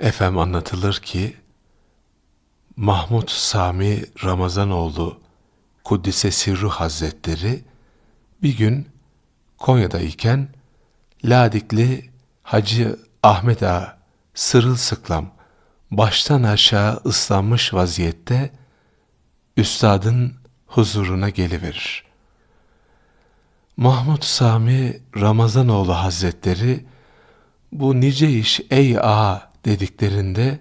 Efem anlatılır ki Mahmud Sami Ramazanoğlu Kuddise Sirru Hazretleri bir gün Konya'dayken Ladikli Hacı Ahmet Ağa sırılsıklam baştan aşağı ıslanmış vaziyette üstadın huzuruna geliverir. Mahmud Sami Ramazanoğlu Hazretleri bu nice iş ey ağa dediklerinde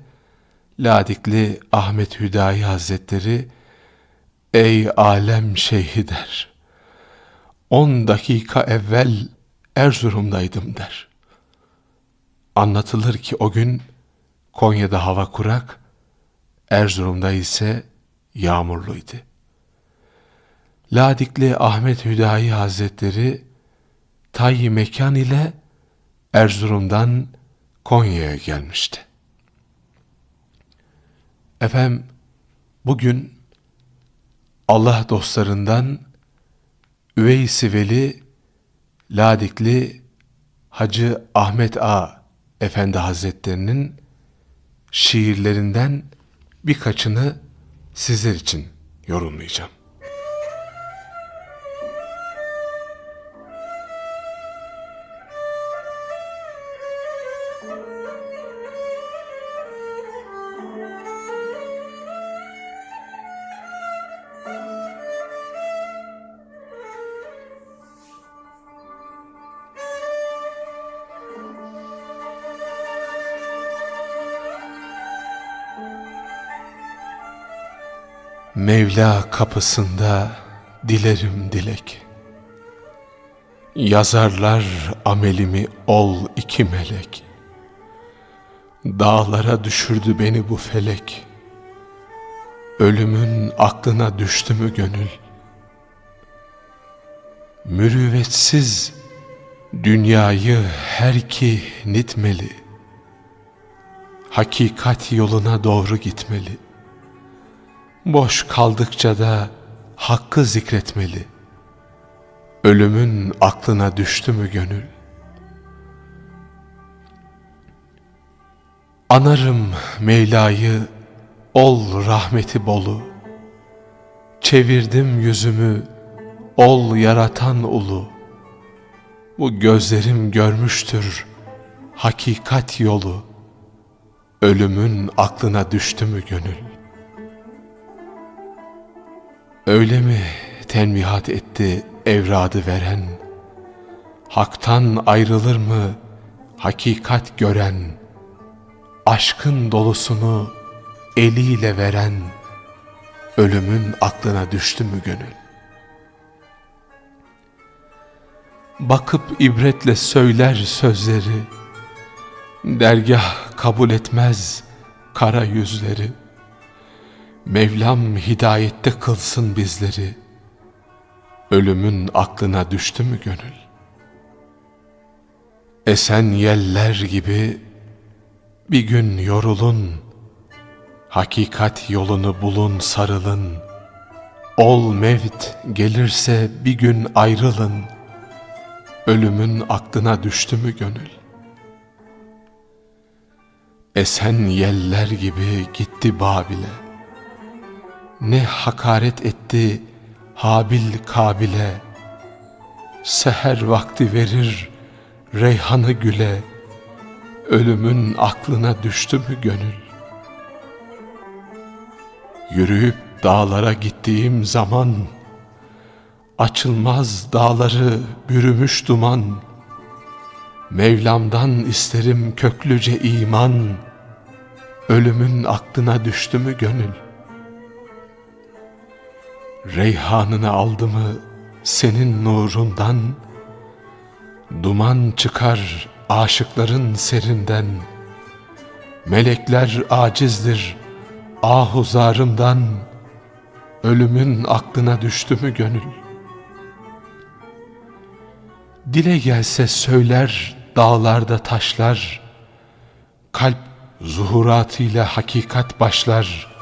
Ladikli Ahmet Hüdayi Hazretleri ey alem şeyhi der. On dakika evvel Erzurum'daydım der. Anlatılır ki o gün Konya'da hava kurak, Erzurum'da ise yağmurluydu. Ladikli Ahmet Hüdayi Hazretleri tayyi mekan ile Erzurum'dan Konya'ya gelmişti. Efendim bugün Allah dostlarından Üveys-i Veli Ladikli Hacı Ahmet A. Efendi Hazretlerinin şiirlerinden birkaçını sizler için yorumlayacağım. Mevla kapısında dilerim dilek. Yazarlar amelimi ol iki melek. Dağlara düşürdü beni bu felek. Ölümün aklına düştü mü gönül? Mürüvvetsiz dünyayı her ki nitmeli. Hakikat yoluna doğru gitmeli. Boş kaldıkça da hakkı zikretmeli. Ölümün aklına düştü mü gönül? Anarım Mevla'yı, ol rahmeti bolu. Çevirdim yüzümü, ol yaratan ulu. Bu gözlerim görmüştür hakikat yolu. Ölümün aklına düştü mü gönül? Öyle mi tenvihat etti evradı veren? Hak'tan ayrılır mı hakikat gören? Aşkın dolusunu eliyle veren, ölümün aklına düştü mü gönül? Bakıp ibretle söyler sözleri, dergah kabul etmez kara yüzleri. Mevlam hidayette kılsın bizleri. Ölümün aklına düştü mü gönül? Esen yeller gibi bir gün yorulun, hakikat yolunu bulun sarılın. Ol mevt gelirse bir gün ayrılın. Ölümün aklına düştü mü gönül? Esen yeller gibi gitti Babil'e. Ne hakaret etti Habil Kabil'e. Seher vakti verir reyhanı güle. Ölümün aklına düştü mü gönül? Yürüyüp dağlara gittiğim zaman Açılmaz dağları bürümüş duman. Mevlam'dan isterim köklüce iman. Ölümün aklına düştü mü gönül Reyhanını aldı mı senin nurundan, Duman çıkar aşıkların serinden, Melekler acizdir ahuzarımdan, Ölümün aklına düştü mü gönül? Dile gelse söyler dağlarda taşlar, Kalp zuhuratıyla hakikat başlar.''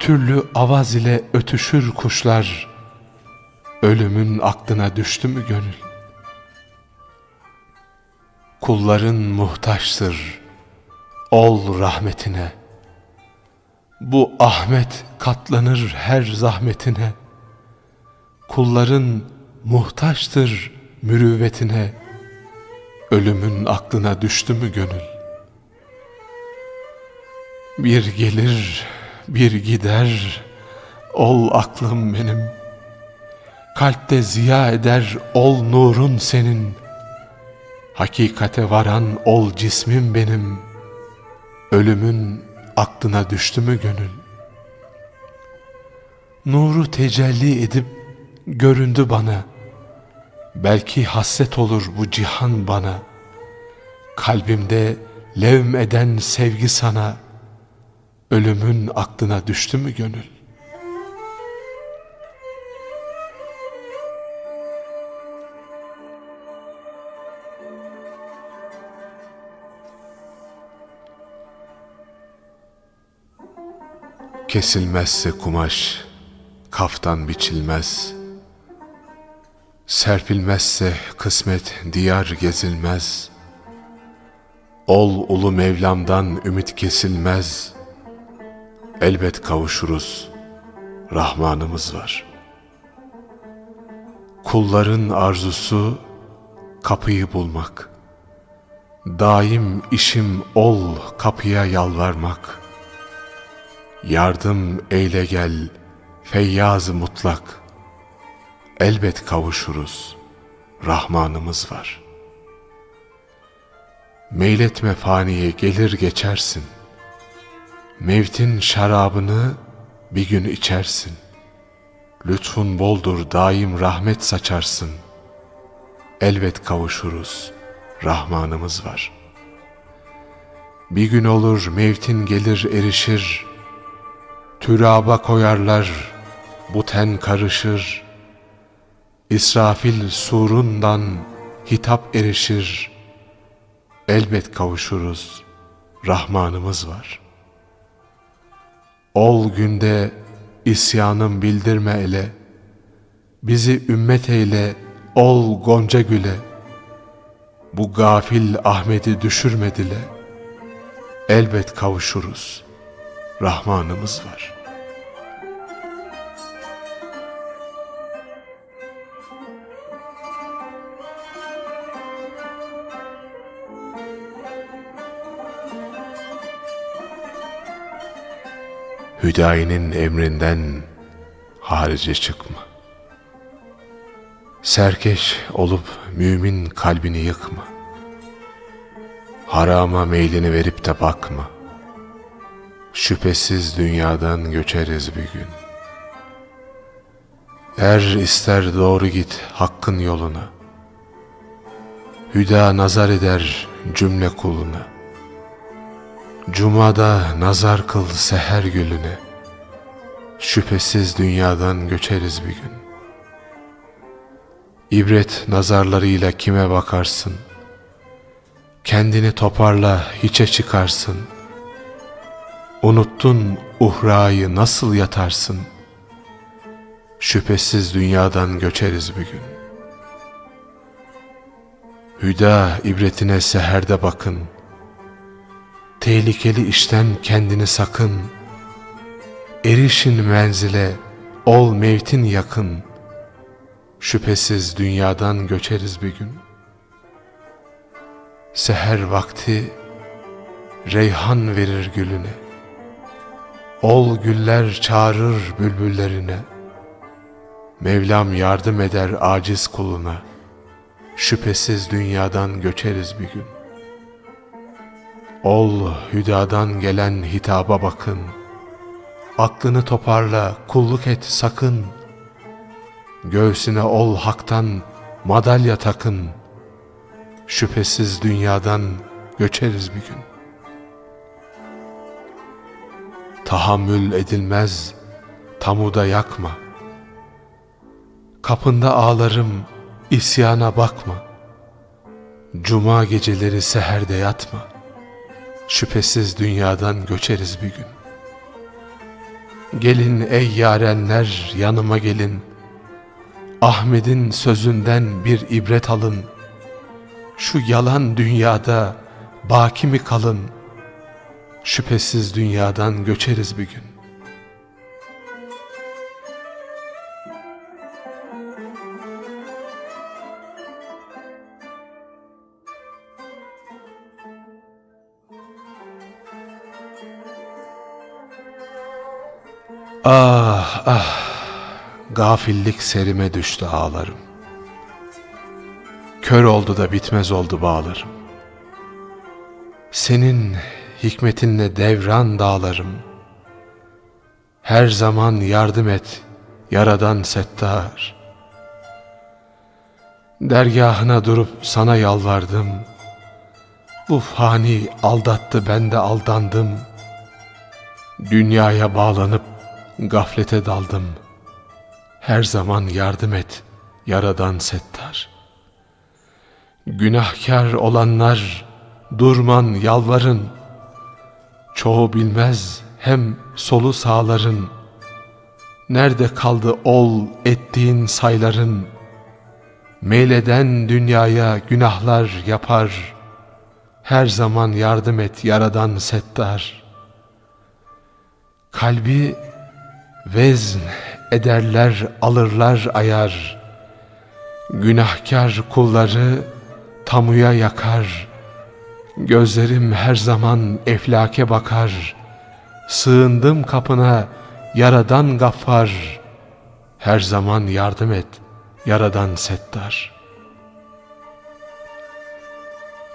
Türlü avaz ile ötüşür kuşlar, Ölümün aklına düştü mü gönül? Kulların muhtaçtır ol rahmetine. Bu Ahmet katlanır her zahmetine. Kulların muhtaçtır mürüvvetine. Ölümün aklına düştü mü gönül? Bir gelir, bir gider, ol aklım benim. Kalpte ziya eder ol nurun senin. Hakikate varan ol cismim benim. Ölümün aklına düştü mü gönül? Nuru tecelli edip göründü bana. Belki hasret olur bu cihan bana. Kalbimde levm eden sevgi sana. Ölümün aklına düştü mü gönül? Kesilmezse kumaş, kaftan biçilmez. Serpilmezse kısmet diyar gezilmez. Ol ulu Mevlam'dan ümit kesilmez. Elbet kavuşuruz, Rahmanımız var. Kulların arzusu kapıyı bulmak. Daim işim ol kapıya yalvarmak.'' Yardım eyle gel, feyyaz mutlak. Elbet kavuşuruz, Rahmanımız var. Meyletme faniye gelir geçersin. Mevtin şarabını bir gün içersin. Lütfun boldur daim rahmet saçarsın. Elbet kavuşuruz, Rahmanımız var. Bir gün olur mevtin gelir erişir, Türaba koyarlar, bu ten karışır. İsrafil surundan hitap erişir. Elbet kavuşuruz, Rahmanımız var. Ol günde isyanım bildirme ele, Bizi ümmet eyle, ol gonca güle. Bu gafil Ahmet'i düşürme dile, Elbet kavuşuruz.'' Rahmanımız var. Hüdayi'nin emrinden harice çıkma. Serkeş olup mümin kalbini yıkma. Harama meylini verip de bakma.'' Şüphesiz dünyadan göçeriz bir gün. Er ister doğru git hakkın yoluna. Hüda nazar eder cümle kuluna. Cumada nazar kıl seher gülüne. Şüphesiz dünyadan göçeriz bir gün. İbret nazarlarıyla kime bakarsın? Kendini toparla hiçe çıkarsın.'' Unuttun uhrayı nasıl yatarsın? Şüphesiz dünyadan göçeriz bir gün. Hüda ibretine seherde bakın. Tehlikeli işten kendini sakın. Erişin menzile, ol mevtin yakın. Şüphesiz dünyadan göçeriz bir gün. Seher vakti reyhan verir gülüne. Ol güller çağırır bülbüllerine. Mevlam yardım eder aciz kuluna. Şüphesiz dünyadan göçeriz bir gün. Ol hüdadan gelen hitaba bakın. Aklını toparla, kulluk et sakın. Göğsüne ol haktan madalya takın. Şüphesiz dünyadan göçeriz bir gün. tahammül edilmez, tamuda yakma. Kapında ağlarım, isyana bakma. Cuma geceleri seherde yatma. Şüphesiz dünyadan göçeriz bir gün. Gelin ey yarenler yanıma gelin. Ahmet'in sözünden bir ibret alın. Şu yalan dünyada baki mi kalın?'' Şüphesiz dünyadan göçeriz bir gün. Ah ah. Gafillik serime düştü ağlarım. Kör oldu da bitmez oldu bağlarım. Senin hikmetinle devran dağlarım. Her zaman yardım et Yaradan settar. Dergahına durup sana yalvardım. Bu fani aldattı ben de aldandım. Dünyaya bağlanıp gaflete daldım. Her zaman yardım et, yaradan settar. Günahkar olanlar, durman yalvarın. Çoğu bilmez hem solu sağların. Nerede kaldı ol ettiğin sayların? Meyleden dünyaya günahlar yapar. Her zaman yardım et yaradan settar. Kalbi Vezn ederler alırlar ayar. Günahkar kulları tamuya yakar. Gözlerim her zaman eflake bakar. Sığındım kapına yaradan gaffar. Her zaman yardım et yaradan settar.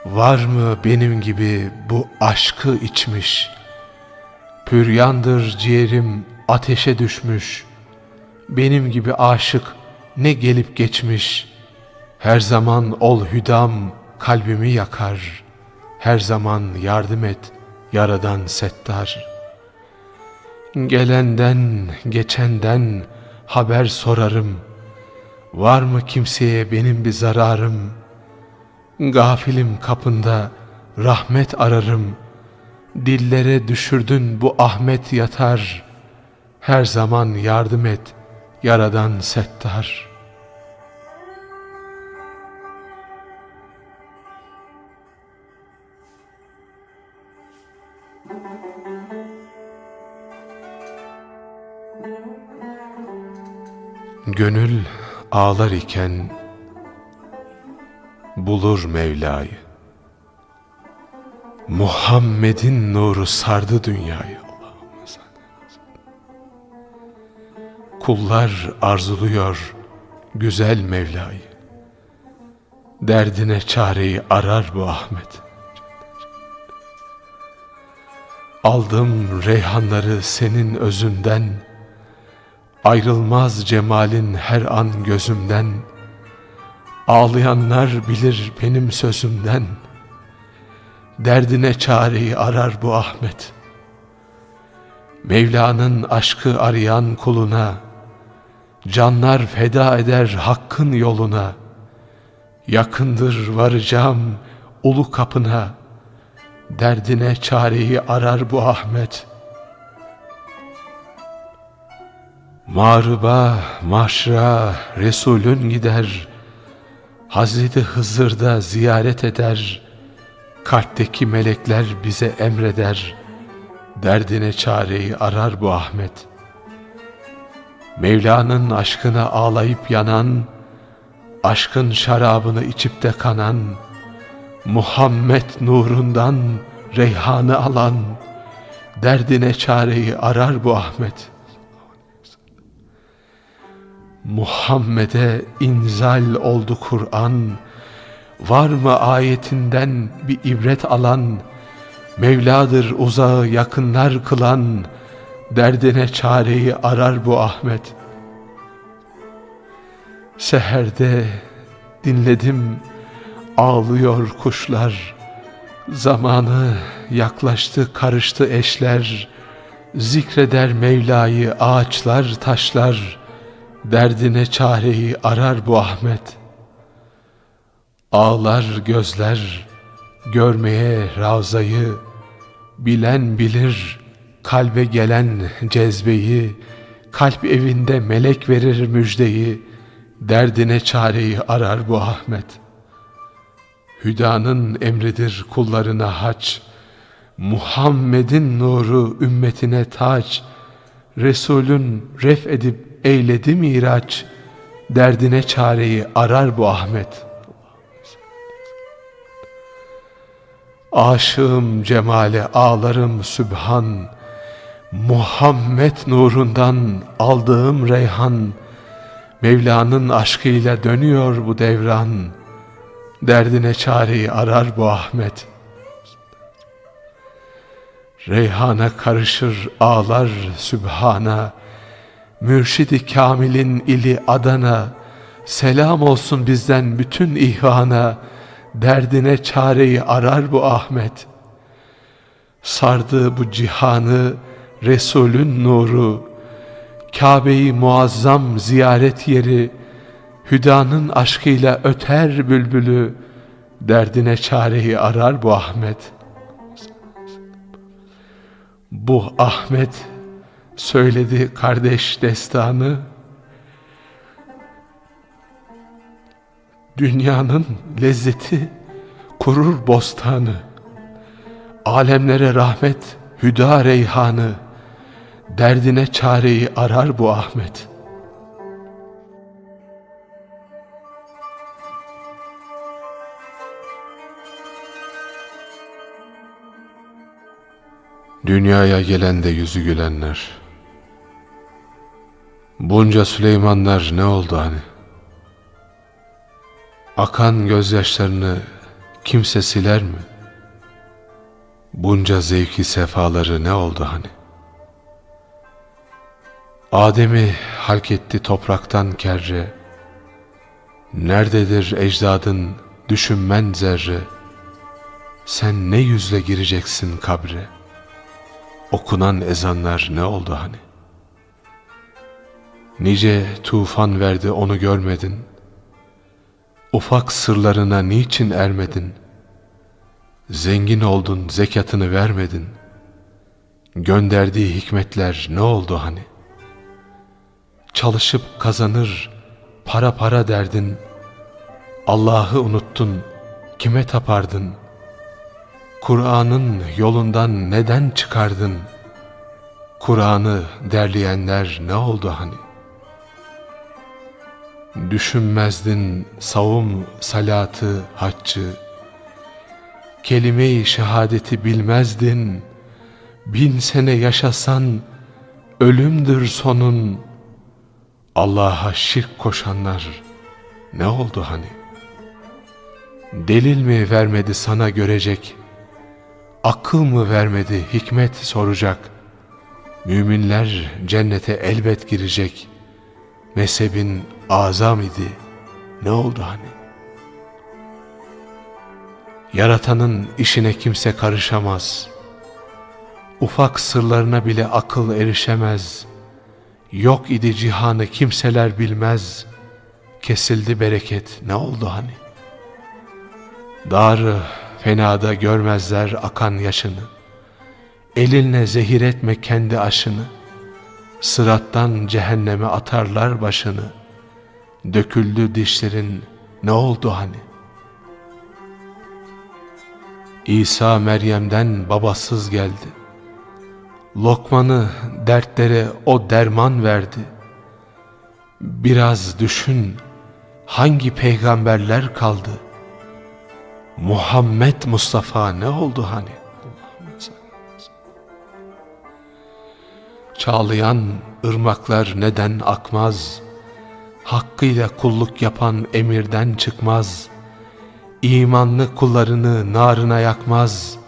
Var mı benim gibi bu aşkı içmiş? Püryandır ciğerim ateşe düşmüş, benim gibi aşık ne gelip geçmiş, her zaman ol hüdam kalbimi yakar, her zaman yardım et yaradan settar. Gelenden, geçenden haber sorarım, var mı kimseye benim bir zararım, gafilim kapında rahmet ararım, dillere düşürdün bu Ahmet yatar.'' Her zaman yardım et, yaradan settar. Gönül ağlar iken bulur Mevla'yı. Muhammed'in nuru sardı dünyayı. Kullar arzuluyor güzel Mevla'yı. Derdine çareyi arar bu Ahmet. Aldım reyhanları senin özünden, Ayrılmaz cemalin her an gözümden, Ağlayanlar bilir benim sözümden, Derdine çareyi arar bu Ahmet. Mevla'nın aşkı arayan kuluna, Canlar feda eder hakkın yoluna. Yakındır varacağım ulu kapına. Derdine çareyi arar bu Ahmet. Mağrıba, maşra, Resulün gider. Hazreti Hızır'da ziyaret eder. Kalpteki melekler bize emreder. Derdine çareyi arar bu Ahmet.'' Mevla'nın aşkına ağlayıp yanan, aşkın şarabını içip de kanan, Muhammed nurundan reyhanı alan, derdine çareyi arar bu Ahmet. Muhammed'e inzal oldu Kur'an, var mı ayetinden bir ibret alan, Mevladır uzağı yakınlar kılan, Derdine çareyi arar bu Ahmet. Seherde dinledim ağlıyor kuşlar. Zamanı yaklaştı karıştı eşler. Zikreder Mevla'yı ağaçlar taşlar. Derdine çareyi arar bu Ahmet. Ağlar gözler görmeye ravzayı. Bilen bilir kalbe gelen cezbeyi, kalp evinde melek verir müjdeyi, derdine çareyi arar bu Ahmet. Hüdanın emridir kullarına haç, Muhammed'in nuru ümmetine taç, Resulün ref edip eyledi miraç, derdine çareyi arar bu Ahmet. Aşığım cemale ağlarım sübhan, Muhammed nurundan aldığım reyhan, Mevla'nın aşkıyla dönüyor bu devran, Derdine çareyi arar bu Ahmet. Reyhana karışır ağlar Sübhana, Mürşidi Kamil'in ili Adana, Selam olsun bizden bütün ihvana, Derdine çareyi arar bu Ahmet. Sardı bu cihanı Resulün nuru, Kabe'yi muazzam ziyaret yeri, Hüdanın aşkıyla öter bülbülü, Derdine çareyi arar bu Ahmet. Bu Ahmet söyledi kardeş destanı, Dünyanın lezzeti kurur bostanı, Alemlere rahmet hüda reyhanı, Derdine çareyi arar bu Ahmet.'' Dünyaya gelen de yüzü gülenler. Bunca Süleymanlar ne oldu hani? Akan gözyaşlarını kimse siler mi? Bunca zevki sefaları ne oldu hani? Adem'i halk etti topraktan kerre. Nerededir ecdadın düşünmen zerre? Sen ne yüzle gireceksin kabre?'' Okunan ezanlar ne oldu hani? Nice tufan verdi onu görmedin. Ufak sırlarına niçin ermedin? Zengin oldun zekatını vermedin. Gönderdiği hikmetler ne oldu hani? Çalışıp kazanır para para derdin. Allah'ı unuttun kime tapardın?'' Kur'an'ın yolundan neden çıkardın? Kur'an'ı derleyenler ne oldu hani? Düşünmezdin savum, salatı, haccı. Kelime-i şehadeti bilmezdin. Bin sene yaşasan ölümdür sonun. Allah'a şirk koşanlar ne oldu hani? Delil mi vermedi sana görecek?'' akıl mı vermedi hikmet soracak. Müminler cennete elbet girecek. Mezhebin azam idi. Ne oldu hani? Yaratanın işine kimse karışamaz. Ufak sırlarına bile akıl erişemez. Yok idi cihanı kimseler bilmez. Kesildi bereket ne oldu hani? Darı Fenada görmezler akan yaşını. Elinle zehir etme kendi aşını. Sırattan cehenneme atarlar başını. Döküldü dişlerin ne oldu hani? İsa Meryem'den babasız geldi. Lokmanı dertlere o derman verdi. Biraz düşün hangi peygamberler kaldı? Muhammed Mustafa ne oldu hani? Çağlayan ırmaklar neden akmaz? Hakkıyla kulluk yapan emirden çıkmaz. İmanlı kullarını narına yakmaz.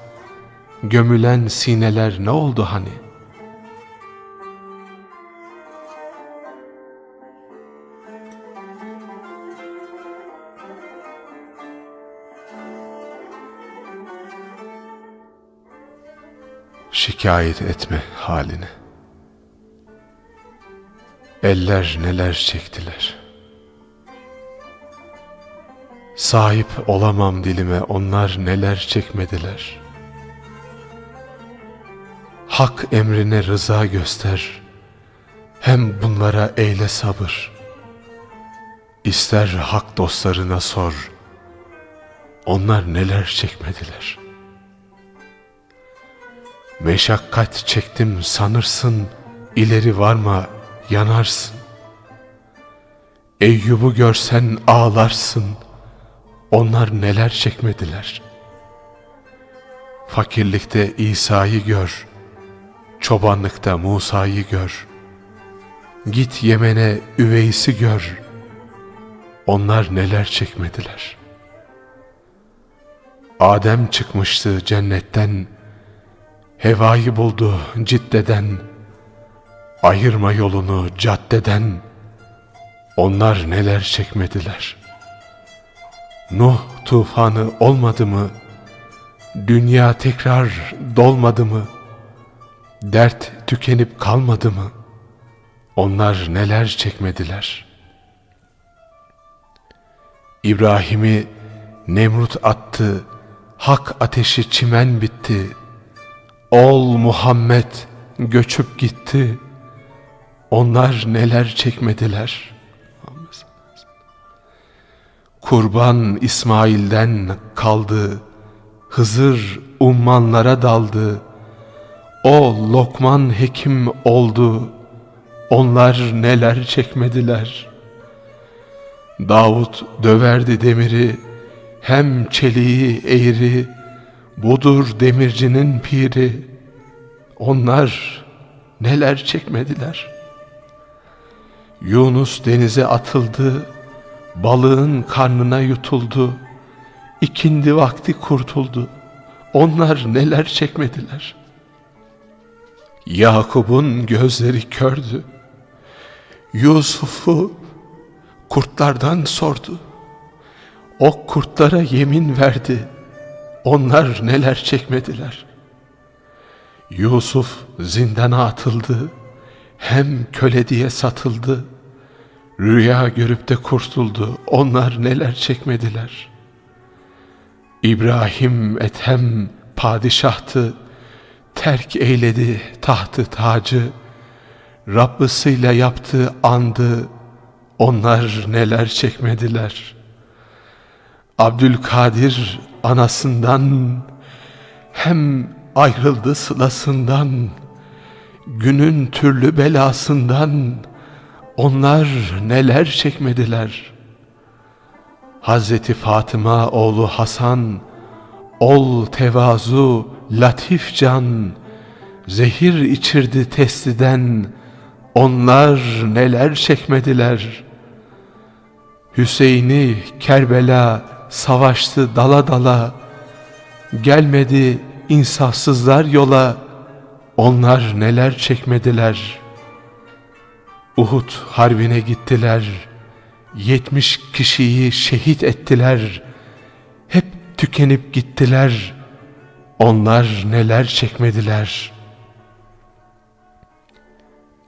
Gömülen sineler ne oldu hani?'' şikayet etme halini. Eller neler çektiler. Sahip olamam dilime onlar neler çekmediler. Hak emrine rıza göster. Hem bunlara eyle sabır. İster hak dostlarına sor. Onlar neler çekmediler.'' Meşakkat çektim sanırsın, ileri varma yanarsın. Eyyub'u görsen ağlarsın, onlar neler çekmediler. Fakirlikte İsa'yı gör, çobanlıkta Musa'yı gör. Git Yemen'e Üveys'i gör, onlar neler çekmediler. Adem çıkmıştı cennetten, Hevayı buldu ciddeden, ayırma yolunu caddeden, onlar neler çekmediler. Nuh tufanı olmadı mı, dünya tekrar dolmadı mı, dert tükenip kalmadı mı, onlar neler çekmediler. İbrahim'i Nemrut attı, hak ateşi çimen bitti.'' Ol Muhammed göçüp gitti. Onlar neler çekmediler. Kurban İsmail'den kaldı. Hızır ummanlara daldı. O Lokman hekim oldu. Onlar neler çekmediler. Davut döverdi demiri. Hem çeliği eğri Budur demircinin piri. Onlar neler çekmediler. Yunus denize atıldı, balığın karnına yutuldu. İkindi vakti kurtuldu. Onlar neler çekmediler. Yakup'un gözleri kördü. Yusuf'u kurtlardan sordu. O kurtlara yemin verdi.'' Onlar neler çekmediler. Yusuf zindana atıldı, hem köle diye satıldı. Rüya görüp de kurtuldu, onlar neler çekmediler. İbrahim Ethem padişahtı, terk eyledi tahtı tacı. Rabbısıyla yaptı andı, onlar neler çekmediler. Abdülkadir anasından hem ayrıldı sılasından günün türlü belasından onlar neler çekmediler. Hazreti Fatıma oğlu Hasan ol tevazu latif can zehir içirdi testiden onlar neler çekmediler. Hüseyin'i Kerbela savaştı dala dala, gelmedi insafsızlar yola, onlar neler çekmediler. Uhud harbine gittiler, yetmiş kişiyi şehit ettiler, hep tükenip gittiler, onlar neler çekmediler.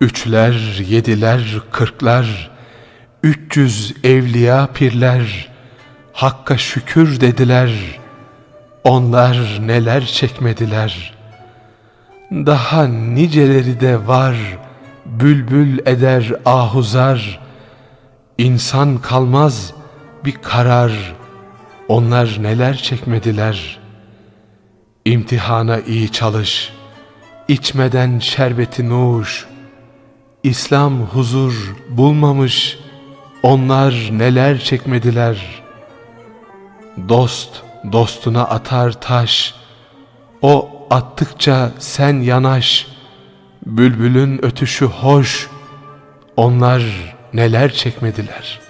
Üçler, yediler, kırklar, üç yüz evliya pirler, Hakka şükür dediler, onlar neler çekmediler. Daha niceleri de var, bülbül eder ahuzar. İnsan kalmaz bir karar, onlar neler çekmediler. İmtihana iyi çalış, içmeden şerbeti nuş. İslam huzur bulmamış, onlar neler çekmediler.'' Dost dostuna atar taş, o attıkça sen yanaş. Bülbülün ötüşü hoş, onlar neler çekmediler.''